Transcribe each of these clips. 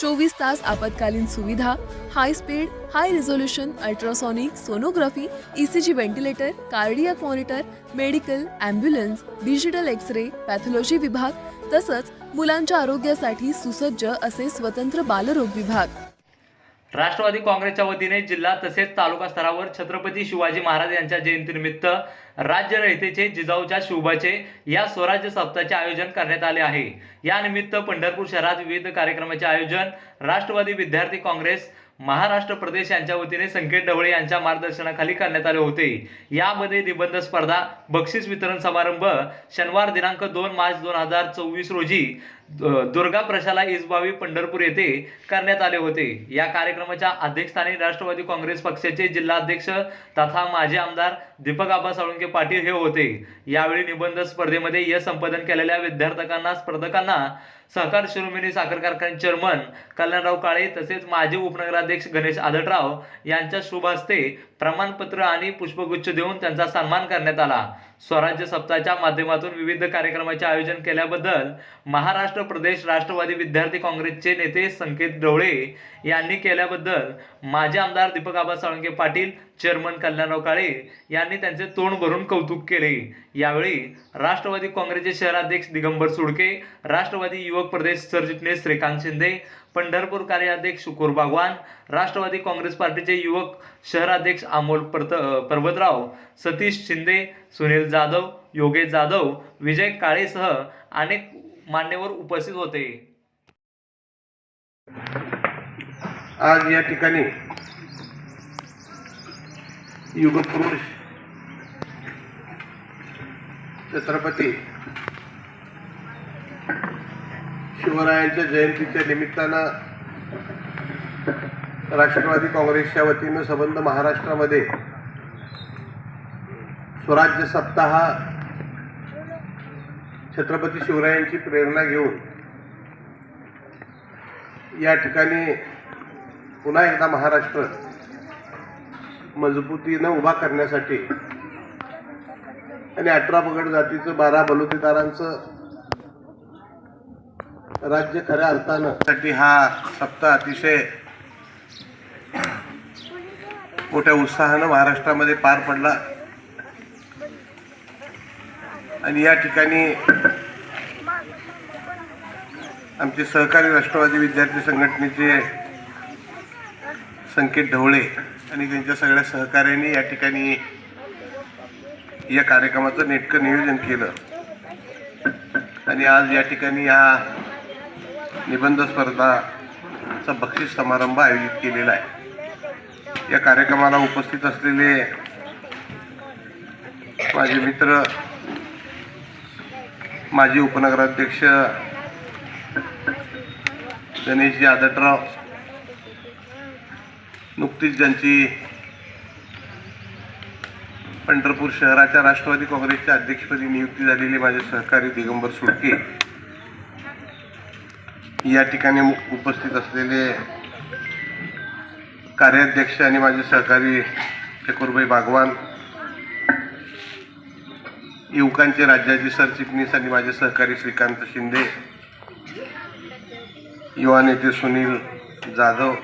चोवीस तास आपत्कालीन सुविधा high speed high resolution ultrasonic sonography ECG ventilator cardiac monitor medical ambulance digital X ray pathology विभाग तसंच मुलांच्या आरोग्यासाठी सुसज्ज असे स्वतंत्र बालरोग विभाग. राष्ट्रवादी काँग्रेसच्या वतीने जिल्हा तसेच तालुका स्तरावर छत्रपती शिवाजी महाराज यांच्या जयंतीनिमित्त राज्य रहितेचे जिजाऊच्या शुभाचे या स्वराज्य सप्ताहाचे आयोजन करण्यात आले आहे. यानिमित्त पंढरपूर शहरात विविध कार्यक्रमाचे आयोजन राष्ट्रवादी विद्यार्थी काँग्रेस महाराष्ट्र प्रदेश यांच्या वतीने संकेत ढवळे यांच्या मार्गदर्शनाखाली करण्यात आले होते. यामध्ये निबंध स्पर्धा बक्षीस वितरण समारंभ शनिवार दिनांक दोन मार्च दोन हजार चोवीस रोजी दुर्गा प्रशाला इजबावी पंढरपूर येथे करण्यात आले होते. या कार्यक्रमाच्या अध्यक्षस्थानी राष्ट्रवादी काँग्रेस पक्षाचे जिल्हाध्यक्ष तथा माजी आमदार दीपक आबा साळुंके पाटील हे होते. यावेळी निबंध स्पर्धेमध्ये यश संपादन केलेल्या विद्यार्थ्यांना स्पर्धकांना सहकार शिरोमणी साखर कारखाने चेअरमन कल्याणराव काळे तसेच माजी उपनगराध्यक्ष गणेश आदटराव यांच्या शुभ हस्ते प्रमाणपत्र आणि पुष्पगुच्छ देऊन त्यांचा सन्मान करण्यात आला. स्वराज्य सप्ताहाच्या माध्यमातून विविध कार्यक्रमाचे आयोजन केल्याबद्दल महाराष्ट्र प्रदेश राष्ट्रवादी विद्यार्थी काँग्रेसचे नेते संकेत ढवळे यांनी केल्याबद्दल माजी आमदार दीपक आबा साळुंके पाटील चेअरमन कल्याणराव काळे यांनी त्यांचे तोंड भरून कौतुक केले. यावेळी राष्ट्रवादी काँग्रेसचे शहराध्यक्ष दिगंबर सुडके राष्ट्रवादी युवक प्रदेश सरचिटणीस श्रीकांत शिंदे पंढरपूर कार्याध्यक्ष शुकूर बागवान राष्ट्रवादी काँग्रेस पार्टीचे युवक शहराध्यक्ष अमोल परत पर्वतराव सतीश शिंदे सुनील जाधव योगेश जाधव विजय काळेसह अनेक मान्यवर उपस्थित होते. आज या ठिकाणी युगपुरुष छत्रपती. शिवरायांच्या जयंतीच्या निमित्तानं राष्ट्रवादी काँग्रेसच्या वतीनं संबंध महाराष्ट्रामध्ये स्वराज्य सप्ताह छत्रपती शिवरायांची प्रेरणा घेऊन या ठिकाणी पुन्हा एकदा महाराष्ट्र मजबूतीनं उभा करण्यासाठी. आणि अठरा पगड जातीचं बारा बलुतेदारांचं राज्य खऱ्या अर्थानं साठी हा सप्ताह अतिशय मोठ्या उत्साहानं महाराष्ट्रामध्ये पार पडला. आणि या ठिकाणी आमचे सहकारी राष्ट्रवादी विद्यार्थी संघटनेचे संकेत ढवळे आणि त्यांच्या सगळ्या सहकार्याने या ठिकाणी या कार्यक्रमाचं नेटकं नियोजन केलं. आणि आज या ठिकाणी या निबंध स्पर्धाचा बक्षीस समारंभ आयोजित केलेला आहे. या कार्यक्रमाला उपस्थित असलेले माझे मित्र माजी उपनगराध्यक्ष गणेशजी आदटराव नुकतीच ज्यांची पंढरपूर शहराच्या राष्ट्रवादी काँग्रेसच्या अध्यक्षपदी नियुक्ती झालेली माझे सहकारी दिगंबर सुडके या ठिकाणी उपस्थित असलेले कार्याध्यक्ष आणि माझे सहकारी चकुरभाई बागवान युवकांचे राज्याचे सरचिटणीस आणि माझे सहकारी श्रीकांत शिंदे युवा नेते सुनील जाधव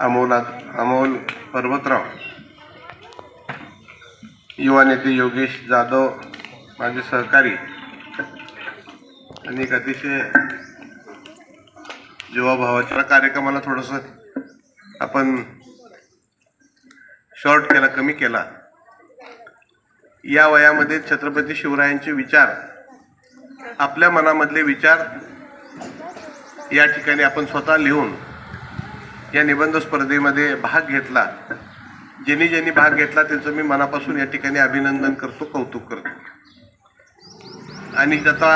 अमोला अमोल पर्वतराव. युवा नेते योगेश जाधव माझे सहकारी. आणि एक अतिशय जीवाभावाच्या कार्यक्रमाला थोडंसं आपण शॉर्ट केला कमी केला. या वयामध्ये छत्रपती शिवरायांचे विचार आपल्या मनामधले विचार या ठिकाणी आपण स्वतः लिहून या निबंध स्पर्धेमध्ये भाग घेतला. ज्यांनी ज्यांनी भाग घेतला त्याचं मी मनापासून या ठिकाणी अभिनंदन करतो कौतुक करतो. आणि त्याचा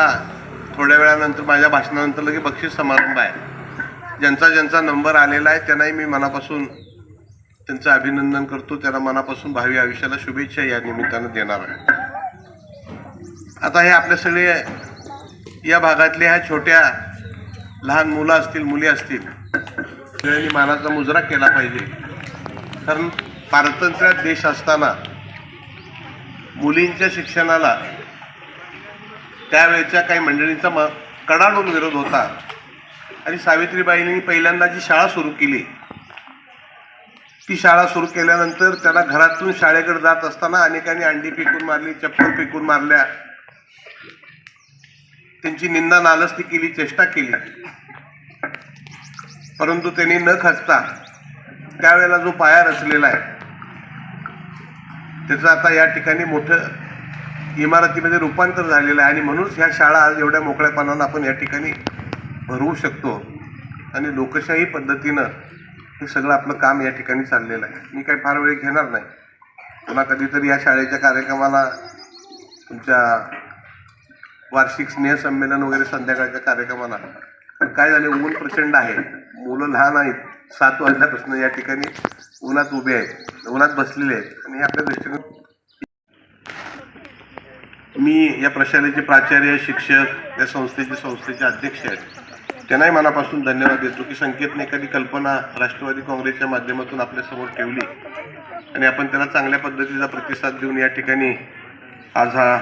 थोड्या वेळानंतर माझ्या भाषणानंतर लगे बक्षीस समारंभ आहे. ज्यांचा ज्यांचा नंबर आलेला आहे त्यांनाही मी मनापासून त्यांचं अभिनंदन करतो. त्यांना मनापासून भावी आयुष्याला शुभेच्छा या निमित्तानं देणार आहे. आता हे आपल्या सगळे या भागातल्या ह्या छोट्या लहान मुलं असतील मुली असतील त्यांनी मानाचा मुजरा केला पाहिजे. कारण पारतंत्र्यात देश असताना मुलींच्या शिक्षणाला त्यावेळच्या काही मंडळींचा म कडाडून विरोध होता. आणि सावित्रीबाईंनी पहिल्यांदा जी शाळा सुरू केली ती शाळा सुरू केल्यानंतर त्यांना घरातून शाळेकडे जात असताना अनेकांनी अंडी फेकून मारली चप्पल फेकून मारल्या. त्यांची निंदा नालस्ती केली चेष्टा केली. परंतु त्यांनी न खचता त्यावेळेला जो पाया रचलेला आहे त्याचं आता या ठिकाणी मोठं इमारतीमध्ये रूपांतर झालेलं आहे. आणि म्हणूनच ह्या शाळा आज एवढ्या मोकळ्यापणानं आपण या ठिकाणी भरवू शकतो. आणि लोकशाही पद्धतीनं हे सगळं आपलं काम या ठिकाणी चाललेलं आहे. मी काही फार वेळ घेणार नाही. पुन्हा कधीतरी या शाळेच्या कार्यक्रमाला तुमच्या वार्षिक स्नेहसंमेलन वगैरे संध्याकाळच्या कार्यक्रमाला. काय झाले ऊन प्रचंड आहे. मुलं लहान आहेत सात वाजल्यापासून या ठिकाणी उन्हात उभे आहेत उन्हात बसलेले आहेत आणि आपल्या दृष्टीने मी या प्रशालेचे प्राचार्य शिक्षक या संस्थेचे संस्थेचे अध्यक्ष आहेत. त्यांनाही मनापासून धन्यवाद देतो की संकेतने एखादी कल्पना राष्ट्रवादी काँग्रेसच्या माध्यमातून आपल्यासमोर ठेवली आणि आपण त्याला चांगल्या पद्धतीचा प्रतिसाद देऊन या ठिकाणी आज हा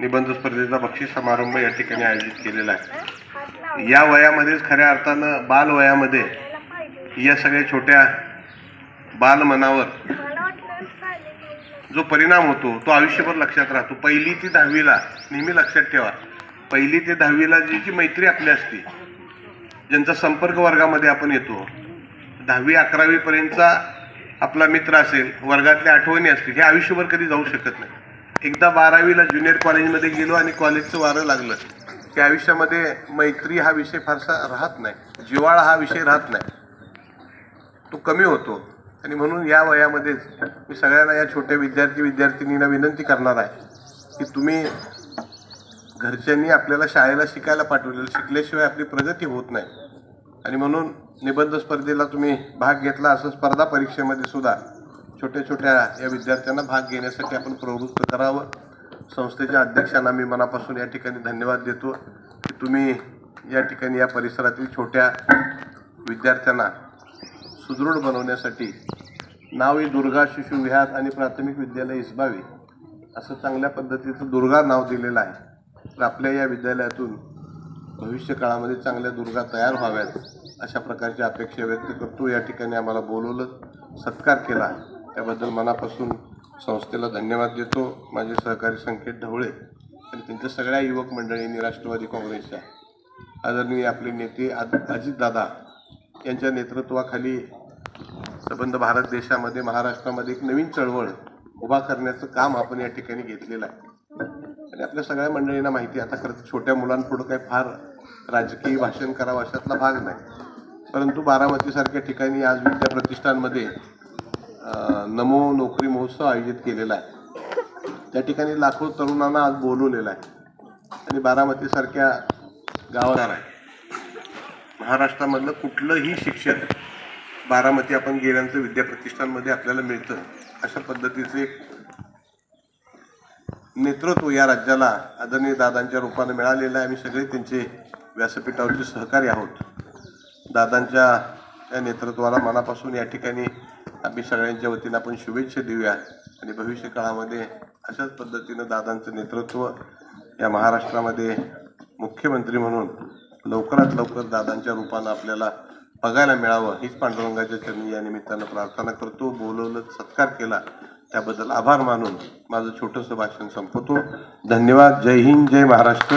निबंध स्पर्धेचा बक्षीस समारंभ या ठिकाणी आयोजित केलेला आहे. या वयामध्येच खऱ्या अर्थानं बाल वयामध्ये या सगळ्या छोट्या बालमनावर जो परिणाम होतो तो आयुष्यभर लक्षात राहतो. पहिली ते दहावीला नेहमी लक्षात ठेवा. पहिली ते दहावीला जी जी मैत्री आपली असते ज्यांचा संपर्क वर्गामध्ये आपण येतो दहावी अकरावीपर्यंतचा आपला मित्र असेल वर्गातल्या आठवणी असतील हे आयुष्यभर कधी जाऊ शकत नाही. एकदा बारावीला ज्युनियर कॉलेजमध्ये गेलो आणि कॉलेजचं वारं लागलं. की आयुष्यामध्ये मैत्री हा विषय फारसा राहत नाही. जिवाळा हा विषय राहत नाही. तो कमी होतो. आणि म्हणून या वयामध्येच मी सगळ्यांना या छोट्या विद्यार्थी विद्यार्थिनींना विनंती करणार आहे की तुम्ही घरच्यांनी आपल्याला शाळेला शिकायला पाठवलेलं शिकल्याशिवाय आपली प्रगती होत नाही. आणि म्हणून निबंध स्पर्धेला तुम्ही भाग घेतला असं स्पर्धा परीक्षेमध्ये सुद्धा छोट्या छोट्या या विद्यार्थ्यांना भाग घेण्यासाठी आपण प्रवृत्त करावं. संस्थेच्या अध्यक्षांना मी मनापासून या ठिकाणी धन्यवाद देतो की तुम्ही या ठिकाणी या परिसरातील छोट्या विद्यार्थ्यांना सुदृढ बनवण्यासाठी नाव दुर्गा शिशुविहार आणि प्राथमिक विद्यालय इसबावी असं चांगल्या पद्धतीचं दुर्गा नाव दिलेलं आहे. तर आपल्या या विद्यालयातून भविष्यकाळामध्ये चांगल्या दुर्गा तयार व्हाव्यात अशा प्रकारची अपेक्षा व्यक्त करतो. या ठिकाणी आम्हाला बोलवलं सत्कार केला. त्याबद्दल मनापासून संस्थेला धन्यवाद देतो. माझे सहकारी संकेत ढवळे आणि त्यांच्या सगळ्या युवक मंडळींनी राष्ट्रवादी काँग्रेसच्या आदरणीय आपले नेते आद अजितदादा यांच्या नेतृत्वाखाली सबंध भारत देशामध्ये महाराष्ट्रामध्ये एक नवीन चळवळ उभा करण्याचं काम आपण या ठिकाणी घेतलेलं आहे. आणि आपल्या सगळ्या मंडळींना माहिती आहे आता खरं छोट्या मुलांपुढं काही फार राजकीय भाषण करावं अशातला भाग नाही. परंतु बारामतीसारख्या ठिकाणी आज विद्या प्रतिष्ठानमध्ये नमो नोकरी महोत्सव आयोजित केलेला आहे. त्या ठिकाणी लाखो तरुणांना आज बोलवलेला आहे. आणि बारामतीसारख्या गावात आहे. महाराष्ट्रामधलं कुठलंही शिक्षण बारामती आपण गेल्यानंतर विद्याप्रतिष्ठानमध्ये आपल्याला मिळतं अशा पद्धतीचं एक नेतृत्व या राज्याला आदरणीय दादांच्या रूपाने मिळालेलं आहे. आम्ही सगळे त्यांचे व्यासपीठावरचे सहकारी आहोत. दादांच्या या नेतृत्वाला मनापासून या ठिकाणी आम्ही सगळ्यांच्या वतीनं आपण शुभेच्छा देऊया. आणि भविष्य काळामध्ये अशाच पद्धतीनं दादांचं नेतृत्व या महाराष्ट्रामध्ये मुख्यमंत्री म्हणून लवकरात लवकर दादांच्या रूपानं आपल्याला बघायला मिळावं हीच पांडुरंगाच्या चरणी या निमित्तानं प्रार्थना करतो बोलवलं सत्कार केला. त्याबद्दल आभार मानून माझं छोटंसं भाषण संपवतो. धन्यवाद. जय हिंद जय महाराष्ट्र.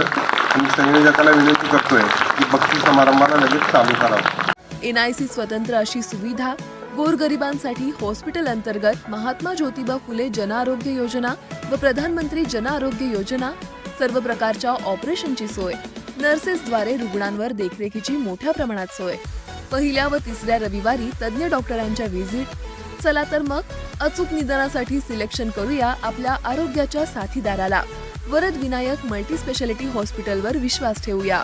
मी संयोजकाला विनंती करतोय की बक्षीस समारंभाला लगेच चालू करावं. एनआयसी स्वतंत्र अशी सुविधा गोरगरिबांसाठी हॉस्पिटल अंतर्गत महात्मा ज्योतिबा फुले जनआरोग्य योजना व प्रधानमंत्री जनआरोग्य योजना सर्व प्रकारच्या ऑपरेशनची सोय. नर्सेसद्वारे रुग्णांवर देखरेखीची मोठ्या प्रमाणात सोय. पहिल्या व तिसऱ्या रविवारी तज्ज्ञ डॉक्टरांच्या व्हिजिट. चला तर मग अचूक निदानासाठी सिलेक्शन करूया आपल्या आरोग्याच्या साथीदाराला. वरद विनायक मल्टी स्पेशालिटी हॉस्पिटलवर विश्वास ठेवूया.